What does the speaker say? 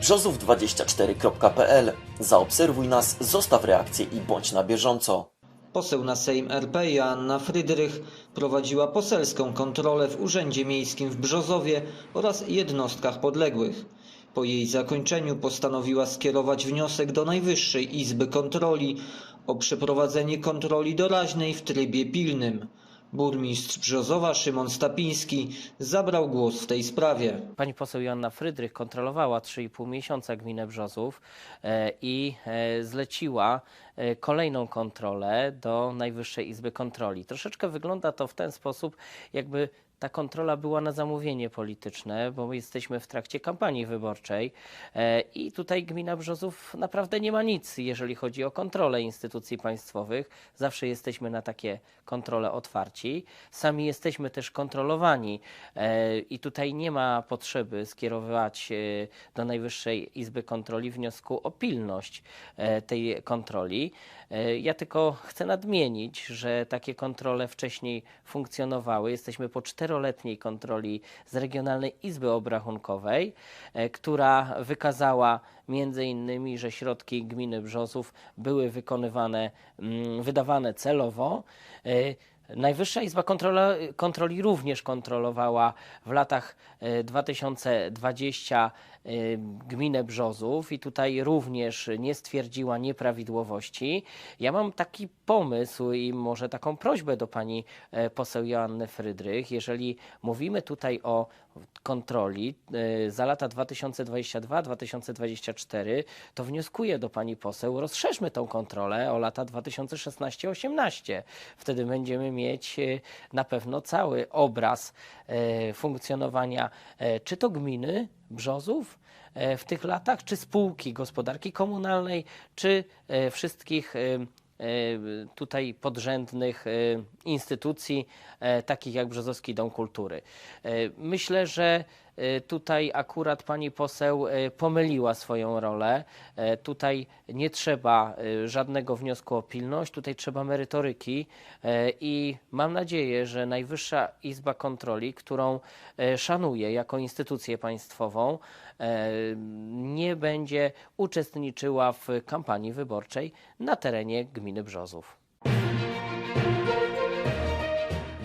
brzozów24.pl. Zaobserwuj nas, zostaw reakcję i bądź na bieżąco. Poseł na Sejm RP Joanna Frydrych prowadziła poselską kontrolę w Urzędzie Miejskim w Brzozowie oraz jednostkach podległych. Po jej zakończeniu postanowiła skierować wniosek do Najwyższej Izby Kontroli o przeprowadzenie kontroli doraźnej w trybie pilnym. Burmistrz Brzozowa Szymon Stapiński zabrał głos w tej sprawie. Pani poseł Joanna Frydrych kontrolowała 3,5 miesiąca gminę Brzozów e, i e, zleciła kolejną kontrolę do Najwyższej Izby Kontroli. Troszeczkę wygląda to w ten sposób, jakby ta kontrola była na zamówienie polityczne, bo my jesteśmy w trakcie kampanii wyborczej e, i tutaj gmina Brzozów naprawdę nie ma nic, jeżeli chodzi o kontrolę instytucji państwowych. Zawsze jesteśmy na takie kontrole otwarci. Sami jesteśmy też kontrolowani e, i tutaj nie ma potrzeby skierować e, do Najwyższej Izby Kontroli wniosku o pilność e, tej kontroli. E, Ja tylko chcę nadmienić, że takie kontrole wcześniej funkcjonowały. Jesteśmy po czteroletniej kontroli z Regionalnej Izby Obrachunkowej, e, która wykazała między innymi, że środki gminy Brzozów były wykonywane, mm, wydawane celowo. E, Najwyższa Izba Kontrola, Kontroli również kontrolowała w latach e, 2020 e, gminę Brzozów i tutaj również nie stwierdziła nieprawidłowości. Ja mam taki pomysł i może taką prośbę do pani e, poseł Joanny Frydrych. Jeżeli mówimy tutaj o kontroli e, za lata 2022-2024, to wnioskuję do pani poseł, rozszerzmy tą kontrolę o lata 2016-18. Wtedy będziemy mieć e, na pewno cały obraz e, funkcjonowania e, czy to gminy Brzozów w tych latach, czy spółki gospodarki komunalnej, czy wszystkich tutaj podrzędnych instytucji, takich jak Brzozowski Dom Kultury. Myślę, że tutaj akurat pani poseł e, pomyliła swoją rolę. E, Tutaj nie trzeba e, żadnego wniosku o pilność, tutaj trzeba merytoryki e, i mam nadzieję, że Najwyższa Izba Kontroli, którą e, szanuję jako instytucję państwową, e, nie będzie uczestniczyła w kampanii wyborczej na terenie gminy Brzozów.